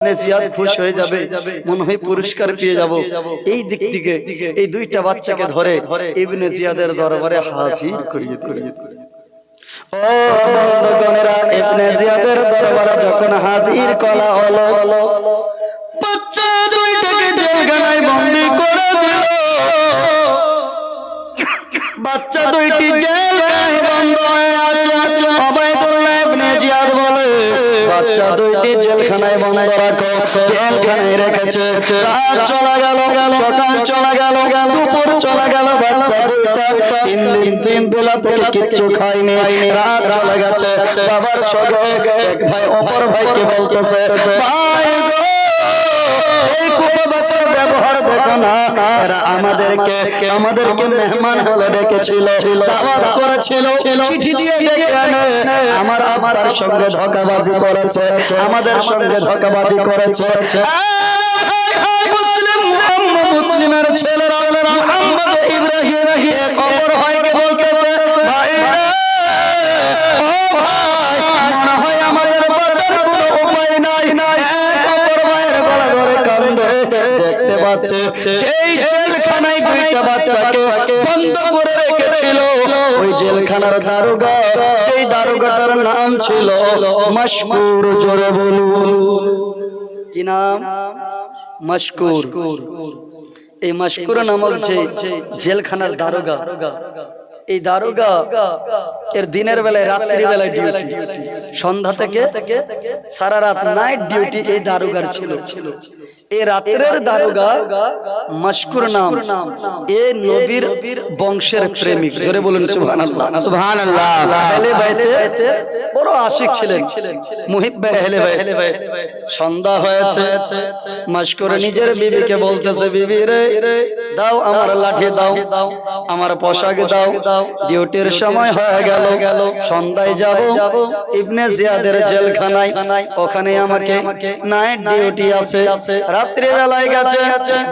জিয়াদ খুশ হয়ে যাবে মনে হয় পুরস্কার পেয়ে যাব। এই দিক থেকে এই দুইটা বাচ্চাকে ধরে ইবনে জিয়াদের দরবারে হাজির করিয়ে করিয়ে ও বন্ধুগণেরা ইবনে জিয়াদের দরবারে যখন হাজির করা হলো বাচ্চা দুইটাকে জেলখানায় বন্দি করে দিল। বাচ্চা দুইটি জেলখানায় বন্ধ হয়ে আছে। জেলখানায় বন্ধ রাখো। জেলখানায় রেখেছে। রাত চলে গেল সকাল চলে গেল দুপুর চলে গেল বাচ্চা তিন দিন তিন বেলা থেকে কিচ্ছু খাইনি রাত চলে গেছে। বাবার সঙ্গে এক ভাই অপর ভাইকে বলতেছে ভাই এই কুপবাসের ব্যবহার দেখো না। তারা আমাদেরকে আমাদেরকে মেহমান বলে ডেকেছিল, দাওয়াত করেছিল, চিঠি দিয়ে ডেকে আমার আমার সঙ্গে ধোকাবাজি করেছে, আমাদের সঙ্গে ধোকাবাজি করেছে। কান্দে দেখতে পাচ্ছে। সেই জেলখানায় দুইটা বাচ্চাকে বন্ধ করে রেখেছিল ওই জেলখানার দারোগা সেই দারোগাটার নাম ছিল মশকুর জোরে বলুন। কি নাম? মশকুর। এই মশকুর নামক যে জেলখানার দারোগা। এই দারোগা এর দিনের বেলায় রাত্রি বেলায় ডিউটি সন্ধ্যা থেকে সারা রাত নাইট ডিউটি এই দারোগার ছিল। এই রাত্রের দারোগা মশকুর নাম। এ নবীর বংশের প্রেমিক। জোরে বলুন সুবহানাল্লাহ। সুবহানাল্লাহ। আহলে বাইতে বড় আশিক ছিলেন। মুহিব্বে আহলে বাইত সন্ধ্যা হয়েছে। মশকুর নিজের বিবিকে বলতেছে বিবি রে দাও আমার লাঠি দাও। আমার পোশাক দাও। ডিউটির সময় হয়ে গেল। গেল। সন্ধ্যায় যাব। ইবনে জিয়াদের জেলখানায়। ওখানে আমাকে নাইট ডিউটি আছে। রাত্রি বেলায় গেছে।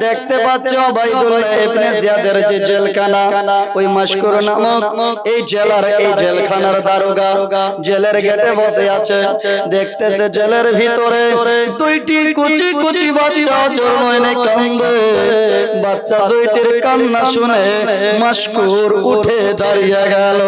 দেখতে পাচ্ছ ওবাইদুল্লাহ ইবনে জিয়াদের যে জেলখানা। ওই মশকুর নামক এই জেলার এই জেলখানার দারোগা জেলের গেটে বসে আছে। দেখতেছে জেলের ভিতরে দুইটি কুচি কুচি বাচ্চা চরণে কান্দে। বাচ্চা দুইটির কান্না শুনে মশকুর উঠে দাঁড়িয়ে গেল।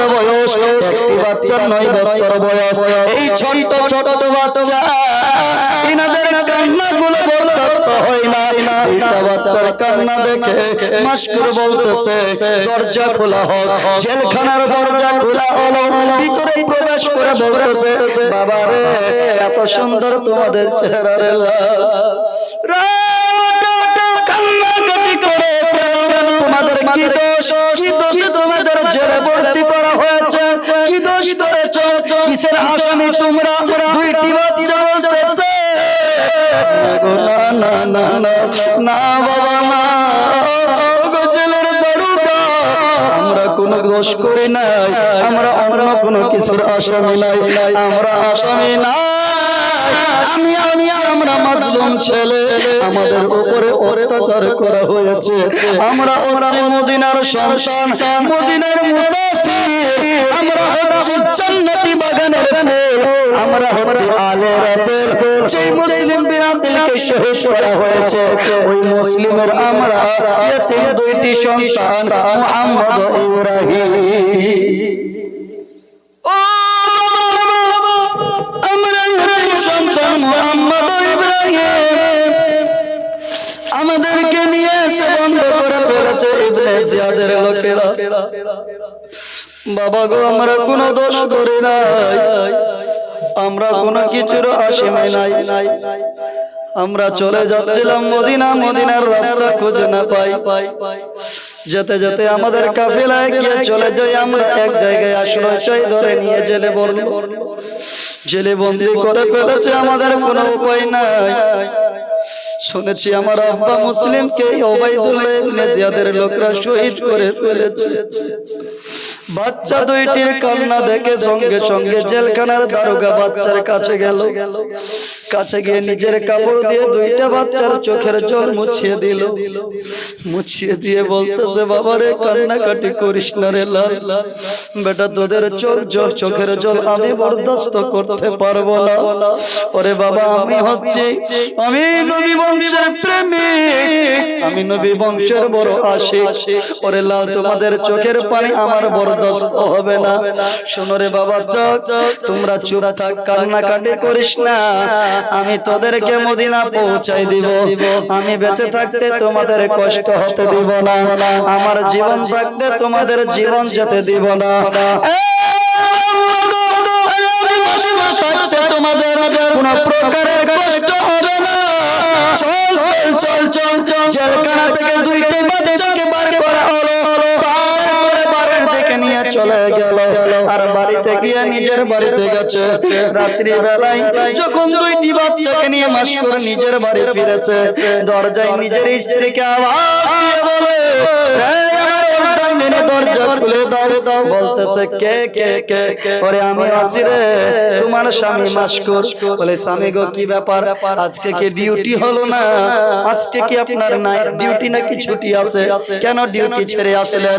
বছর বয়স, একটি বাচ্চার নয় বছর বয়স এই ছোট্ট ছোট্ট বাচ্চা ইনাদের কান্না গুলো বরদাস্ত হয় না দুইটা বাচ্চার কান্না দেখে মাস্কুর বলতেছে, দরজা খোলা হোক জেলখানার দরজা খোলা হলো, ভিতরে প্রবেশ করে বলতেছে, বাবা রে, এত সুন্দর তোমাদের চেহারা রে লাল। কান্নাকাটি করে? তোমাদের কি দোষ কি দোষ জেলে ভর্তি করা হয়েছে। কি দোষ করেছ? কিসের আসামি তোমরা? দুইটি বাচ্চা বলতেছে। না বাবা, না। দোষ করি নাই। আমরা অন্য কোনো কিছুর আসামি নাই। আমরা আসামি নাই। আমি আমি আমরা মাজলুম ছেলে। আমাদের উপরে অত্যাচার করা হয়েছে। আমরা হচ্ছে মদিনার সন্তান, মদিনার মুসাফির। আমরা হচ্ছে জান্নাতি বাগানের ফুল। আমরা হচ্ছে আলে রাসূল। যেই মুসলিম বিরাদকে শহীদ করা হয়েছে, ওই মুসলিমের আমরা এতিম দুইটি সন্তান, মুহাম্মদ ইব্রাহিম। জিয়াদের লোকেরা। বাবা গো, আমরা কোনো দোষ করি নাই। আমরা কোনো কিছুর আসামি নাই। নাই আমরা চলে যাচ্ছিলাম মদিনা, মদিনার রাস্তা খুঁজে না পাই। যেতে যেতে আমাদের কাফেলায় গিয়ে চলে যাই আমরা এক জায়গায় আশ্রয় চাই ধরে নিয়ে জেলে বলল জেলে বন্দি করে ফেলেছে, আমাদের কোনো উপায় নাই। শুনেছি আমার আব্বা মুসলিমকে ওবাইদুল্লাহ ইবনে লোকরা শহীদ করে ফেলেছে। বাচ্চা দুইটির কান্না দেখে সঙ্গে সঙ্গে জেলখানার দারোগা বাচ্চার কাছে গেল। কাছে গিয়ে নিজের কাপড় দিয়ে দুইটা বাচ্চার চোখের জল মুছিয়ে দিল। মুছিয়ে দিয়ে বলতেছে বাবারে কান্নাকাটি করিস না রে লাল। বেটা তোদের চোখ জল চোখের জল আমি বরদাস্ত করতে পারব না। ওরে বাবা আমি হচ্ছি আমি নবী বংশের প্রেমিক। আমি নবী বংশের বড় আশিক। ওরে লাল তোমাদের চোখের পানি আমার বরদাস্ত হবে না। শোনো রে বাবা চোখ তোমরা চুপ থাক কান্নাকাটি করিস না আমি তোদেরকে মদিনা পৌঁছাই দিব। আমি বেঁচে থাকতে তোমাদের কষ্ট হতে দিব না। আমার জীবন থাকতে তোমাদের জীবন যেতে দিব না। চলে গেল। আর বাড়িতে গিয়ে নিজের বাড়িতে গেছে। রাত্রি বেলায় যখন দুইটি বাচ্চাকে নিয়ে নিজের বাড়ি ফিরেছে, দরজায় নিজের স্ত্রীকে আওয়াজ দিয়ে বলে "এই আমার ওলটান নেনে দরজা খুলে দাও। দাও বলতেছে, কে কে কে? আমি আছি রে স্বামী বলে, স্বামী গো, কি ব্যাপার? আজকে কি হলো না? আজকে কি আপনার নাইট ডিউটি ছুটি আছে? কেন ডিউটি ছেড়ে আসলেন?